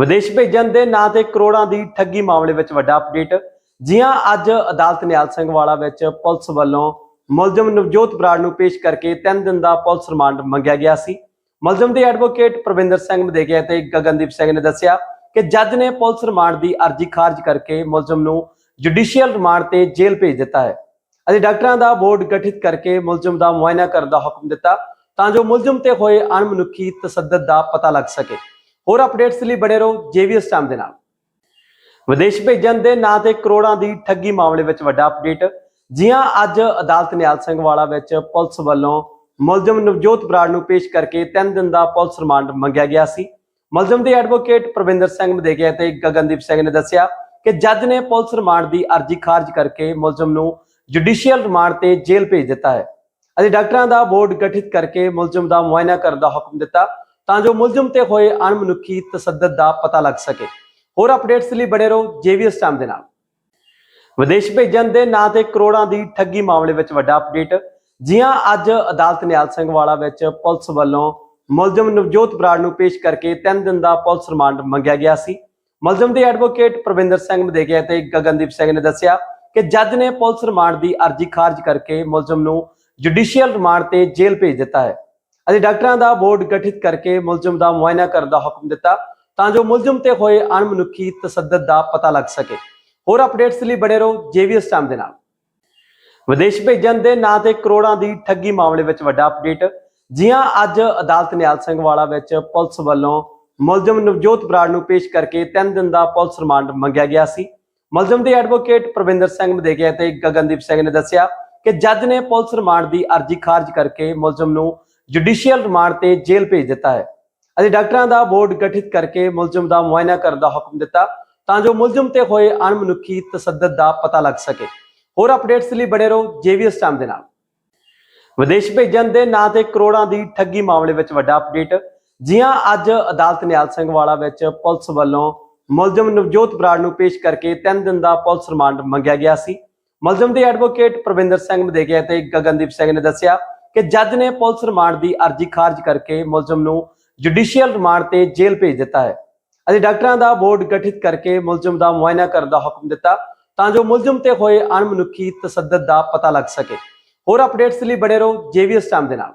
ਵਿਦੇਸ਼ ਭੇਜਣ ਦੇ ਨਾਂ ਤੇ ਕਰੋੜਾਂ ਦੀ ਠੱਗੀ ਮਾਮਲੇ ਵਿੱਚ ਵੱਡਾ ਅਪਡੇਟ। ਜੀ ਅੱਜ ਅਦਾਲਤ ਨਿਆਲ ਸਿੰਘ ਵਾਲਾ ਵਿੱਚ ਪੁਲਿਸ ਵੱਲੋਂ ਮੁਲਜ਼ਮ ਨਵਜੋਤ ਬਰਾੜ ਨੂੰ ਪੇਸ਼ ਕਰਕੇ 3 ਦਿਨ ਦਾ ਪੁਲਿਸ ਰਿਮਾਂਡ ਮੰਗਿਆ ਗਿਆ ਸੀ। ਮੁਲਜ਼ਮ ਦੇ ਐਡਵੋਕੇਟ ਪ੍ਰਵਿੰਦਰ ਸਿੰਘ ਮਦੇਗਿਆ ਤੇ ਗਗਨਦੀਪ ਸਿੰਘ ਨੇ ਦੱਸਿਆ ਕਿ ਜੱਜ ਨੇ ਪੁਲਿਸ ਰਿਮਾਂਡ ਦੀ ਅਰਜ਼ੀ ਖਾਰਜ ਕਰਕੇ ਮੁਲਜ਼ਮ ਨੂੰ ਜੁਡੀਸ਼ੀਅਲ ਰਿਮਾਂਡ ਤੇ ਜੇਲ੍ਹ ਭੇਜ ਦਿੱਤਾ ਹੈ। ਅਤੇ ਡਾਕਟਰਾਂ ਦਾ ਬੋਰਡ ਗਠਿਤ ਕਰਕੇ ਮੁਲਜ਼ਮ ਦਾ ਮੁਆਇਨਾ ਕਰਨ ਦਾ ਹੁਕਮ ਦਿੱਤਾ ਤਾਂ ਜੋ ਮੁਲਜ਼ਮ ਤੇ ਹੋਏ ਅਣਮਨੁੱਖੀ ਤਸੱਦਦ ਦਾ ਪਤਾ ਲੱਗ ਸਕੇ। ਹੋਰ ਅਪਡੇਟਸ ਲਈ ਬਣੇ ਰਹੋ ਜੇਵੀਐਸ ਟਾਈਮ ਦੇ ਨਾਲ। ਵਿਦੇਸ਼ ਭੇਜਣ ਦੇ ਨਾਂ ਤੇ ਕਰੋੜਾਂ ਦੀ ਠੱਗੀ ਮਾਮਲੇ ਵਿੱਚ ਵੱਡਾ ਅਪਡੇਟ ਜੀ ਅੱਜ ਅਦਾਲਤ ਨਿਆਲ ਸਿੰਘ ਵਾਲਾ ਵਿੱਚ ਪੁਲਿਸ ਵੱਲੋਂ ਮੁਲਜ਼ਮ ਨਵਜੋਤ ਬਰਾੜ ਨੂੰ ਪੇਸ਼ ਕਰਕੇ 3 ਦਿਨ ਦਾ ਪੁਲਿਸ ਰਿਮਾਂਡ ਮੰਗਿਆ ਗਿਆ ਸੀ। ਮੁਲਜ਼ਮ ਦੇ ਐਡਵੋਕੇਟ ਪ੍ਰਵਿੰਦਰ ਸਿੰਘ ਮਦੇਗਿਆ ਤੇ ਗਗਨਦੀਪ ਸਿੰਘ ਨੇ ਦੱਸਿਆ ਕਿ ਜੱਜ ਨੇ ਪੁਲਿਸ ਰਿਮਾਂਡ ਦੀ ਅਰਜ਼ੀ ਖਾਰਜ ਕਰਕੇ ਮੁਲਜ਼ਮ ਨੂੰ ਜੁਡੀਸ਼ੀਅਲ ਰਿਮਾਂਡ ਤੇ ਜੇਲ੍ਹ ਭੇਜ ਦਿੱਤਾ ਹੈ। ਅਤੇ ਡਾਕਟਰਾਂ ਦਾ ਬੋਰਡ ਗਠਿਤ ਕਰਕੇ ਮੁਲਜ਼ਮ ਦਾ ਮੁਆਇਨਾ ਕਰਨ ਦਾ ਹੁਕਮ ਦਿੱਤਾ। ਤਾਂ ਜੋ ਮੁਲਜ਼ਮ ਤੇ ਹੋਏ ਅਣਮਨੁੱਖੀ ਤਸੱਦਦ ਦਾ ਪਤਾ ਲੱਗ ਸਕੇ। ਹੋਰ ਅਪਡੇਟਸ ਲਈ ਬਣੇ ਰਹੋ ਜੇਵੀਐਸ ਟਾਈਮ ਦੇ ਨਾਲ। ਵਿਦੇਸ਼ ਭੇਜਣ ਦੇ ਨਾਂ ਤੇ ਕਰੋੜਾਂ ਦੀ ਠੱਗੀ ਮਾਮਲੇ ਵਿੱਚ ਵੱਡਾ ਅਪਡੇਟ। ਜੀ ਅੱਜ ਅਦਾਲਤ ਨਿਆਲ ਸਿੰਘ ਵਾਲਾ ਵਿੱਚ ਪੁਲਿਸ ਵੱਲੋਂ ਮੁਲਜ਼ਮ ਨਵਜੋਤ ਬਰਾੜ ਨੂੰ ਪੇਸ਼ ਕਰਕੇ 3 ਦਿਨ ਦਾ ਪੁਲਿਸ ਰਿਮਾਂਡ ਮੰਗਿਆ ਗਿਆ ਸੀ। ਮੁਲਜ਼ਮ ਦੇ ਐਡਵੋਕੇਟ ਪ੍ਰਵਿੰਦਰ ਸਿੰਘ ਮਦੇਗਿਆ ਤੇ ਗਗਨਦੀਪ ਸਿੰਘ ਨੇ ਦੱਸਿਆ ਕਿ ਜੱਜ ਨੇ ਪੁਲਿਸ ਰਿਮਾਂਡ ਦੀ ਅਰਜ਼ੀ ਖਾਰਜ ਕਰਕੇ ਮੁਲਜ਼ਮ ਨੂੰ ਜੁਡੀਸ਼ੀਅਲ ਰਿਮਾਂਡ ਤੇ ਜੇਲ੍ਹ ਭੇਜ ਦਿੱਤਾ ਹੈ। ਅਤੇ ਡਾਕਟਰਾਂ ਦਾ ਬੋਰਡ ਗਠਿਤ ਕਰਕੇ ਮੁਲਜ਼ਮ ਦਾ ਮੁਆਇਨਾ ਕਰਨ ਦਾ ਹੁਕਮ ਦਿੱਤਾ ਤਾਂ ਜੋ ਮੁਲਜ਼ਮ ਤੇ ਹੋਏ ਅਣਮਨੁੱਖੀ ਤਸੱਦਦ ਦਾ ਪਤਾ ਲੱਗ ਸਕੇ। ਹੋਰ ਅਪਡੇਟਸ ਲਈ ਬਣੇ ਰਹੋ ਜੇਵੀਐਸ ਟਾਈਮ ਦੇ ਨਾਲ। ਵਿਦੇਸ਼ ਭੇਜਣ ਦੇ ਨਾਂ ਤੇ ਕਰੋੜਾਂ ਦੀ ਠੱਗੀ ਮਾਮਲੇ ਵਿੱਚ ਵੱਡਾ ਅਪਡੇਟ। ਜੀ ਅੱਜ ਅਦਾਲਤ ਨਿਆਲ ਸਿੰਘ ਵਾਲਾ ਵਿੱਚ ਪੁਲਿਸ ਵੱਲੋਂ ਮੁਲਜ਼ਮ ਨਵਜੋਤ ਬਰਾੜ ਨੂੰ ਪੇਸ਼ ਕਰਕੇ 3 ਦਿਨ ਦਾ ਪੁਲਿਸ ਰਿਮਾਂਡ ਮੰਗਿਆ ਗਿਆ ਸੀ। ਮੁਲਜ਼ਮ ਦੇ ਐਡਵੋਕੇਟ ਪ੍ਰਵਿੰਦਰ ਸਿੰਘ ਮਦੇਗਿਆ ਤੇ ਗਗਨਦੀਪ ਸਿੰਘ ਨੇ ਦੱਸਿਆ ਕਿ ਜੱਜ ਨੇ ਪੁਲਿਸ ਰਿਮਾਂਡ ਦੀ ਅਰਜ਼ੀ ਖਾਰਜ ਕਰਕੇ ਮੁਲਜ਼ਮ ਨੂੰ ਜੁਡੀਸ਼ੀਅਲ ਰਿਮਾਂਡ ਤੇ ਜੇਲ੍ਹ ਭੇਜ ਦਿੱਤਾ ਹੈ। ਅਤੇ ਡਾਕਟਰਾਂ ਦਾ ਬੋਰਡ ਗਠਿਤ ਕਰਕੇ ਮੁਲਜ਼ਮ ਦਾ ਮੁਆਇਨਾ ਕਰਨ ਦਾ ਹੁਕਮ ਦਿੱਤਾ, ਤਾਂ ਜੋ ਮੁਲਜ਼ਮ ਤੇ ਹੋਏ ਅਣਮਨੁੱਖੀ ਤਸੱਦਦ ਦਾ ਪਤਾ ਲੱਗ ਸਕੇ। ਹੋਰ ਅਪਡੇਟਸ ਲਈ ਬਣੇ ਰਹੋ ਜੇਵੀਐਸ ਟਾਈਮ ਦੇ ਨਾਲ। ਵਿਦੇਸ਼ ਭੇਜਣ ਦੇ ਨਾਂ ਤੇ ਕਰੋੜਾਂ ਦੀ ਠੱਗੀ ਮਾਮਲੇ ਵਿੱਚ ਵੱਡਾ ਅਪਡੇਟ। ਜੀ ਅੱਜ ਅਦਾਲਤ ਨਿਆਲ ਸਿੰਘ ਵਾਲਾ ਵਿੱਚ ਪੁਲਿਸ ਵੱਲੋਂ ਮੁਲਜ਼ਮ ਨਵਜੋਤ ਬਰਾੜ ਨੂੰ ਪੇਸ਼ ਕਰਕੇ 3 ਦਿਨ ਦਾ ਪੁਲਿਸ ਰਿਮਾਂਡ ਮੰਗਿਆ ਗਿਆ ਸੀ। ਮੁਲਜ਼ਮ ਦੇ ਐਡਵੋਕੇਟ ਪ੍ਰਵਿੰਦਰ ਸਿੰਘ ਮਦੇਗਿਆ ਤੇ ਗਗਨਦੀਪ ਸਿੰਘ ਨੇ ਦੱਸਿਆ ਕਿ ਜੱਜ ਨੇ ਪੁਲਿਸ ਰਿਮਾਂਡ ਦੀ ਅਰਜ਼ੀ ਖਾਰਜ ਕਰਕੇ ਮੁਲਜ਼ਮ ਨੂੰ ਜੁਡੀਸ਼ੀਅਲ ਰਿਮਾਂਡ ਤੇ ਜੇਲ੍ਹ ਭੇਜ ਦਿੱਤਾ ਹੈ। ਅਤੇ ਡਾਕਟਰਾਂ ਦਾ ਬੋਰਡ ਗਠਿਤ ਕਰਕੇ ਮੁਲਜ਼ਮ ਦਾ ਮੁਆਇਨਾ ਕਰਨ ਦਾ ਹੁਕਮ ਦਿੱਤਾ, ਤਾਂ ਜੋ ਮੁਲਜ਼ਮ ਤੇ ਹੋਏ ਅਣਮਨੁੱਖੀ ਤਸੱਦਦ ਦਾ ਪਤਾ ਲੱਗ ਸਕੇ। ਹੋਰ ਅਪਡੇਟਸ ਲਈ ਬਣੇ ਰਹੋ ਜੇਵੀਐਸ ਟਾਈਮ ਦੇ ਨਾਲ।